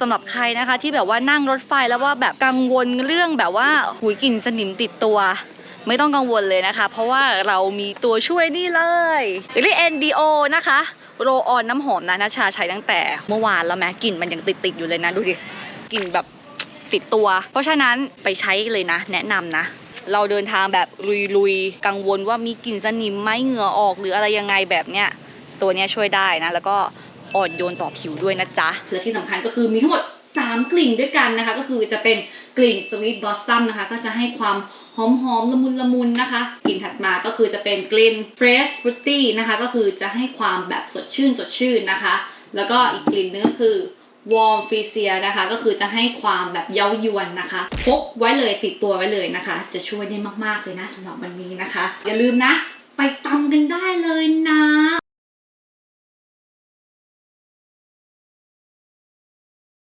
สำหรับใครนะคะที่แบบว่านั่งรถไฟแล้วว่าแบบกังวลเรื่องแบบว่าหุยกลิ่นสนิมติดตัว ไม่ต้องกังวลเลยนะคะ เพราะว่าเรามีตัวช่วยนี่เลยเรียก NDO นะคะ โรออนน้ำหอมนะนาชาใช้ตั้งแต่เมื่อวานแล้วแม้กลิ่นมันยังติดๆอยู่เลยนะดูดิกลิ่นแบบติดตัว เพราะฉะนั้นไปใช้เลยนะ แนะนำนะเราเดินทางแบบลุยๆ กังวลว่ามีกลิ่นสนิมไหมเหงื่อออกหรืออะไรยังไงแบบเนี้ยตัวเนี้ยช่วยได้นะ แล้วก็ อ่อนโยนต่อผิวด้วยนะจ๊ะและที่สำคัญก็คือมีทั้งหมด 3 กลิ่นด้วยกันนะคะ ก็คือจะเป็นกลิ่น Sweet Blossom นะคะ ก็จะให้ความหอมหอมๆละมุนละมุนนะคะ กลิ่นถัดมาก็คือจะเป็นกลิ่น Fresh Fruity นะคะ ก็คือจะให้ความแบบสดชื่นสดชื่นนะคะ แล้วก็อีกกลิ่นนึงก็คือ Warm f r e e z i a นะคะ ก็คือจะให้ความแบบเย้ายวนนะคะพกไว้เลยติดตัวไว้เลยนะคะ จะช่วยได้มากๆเลยนะสำหรับวันนี้นะคะ อย่าลืมนะ ไปตำกันได้เลยนะ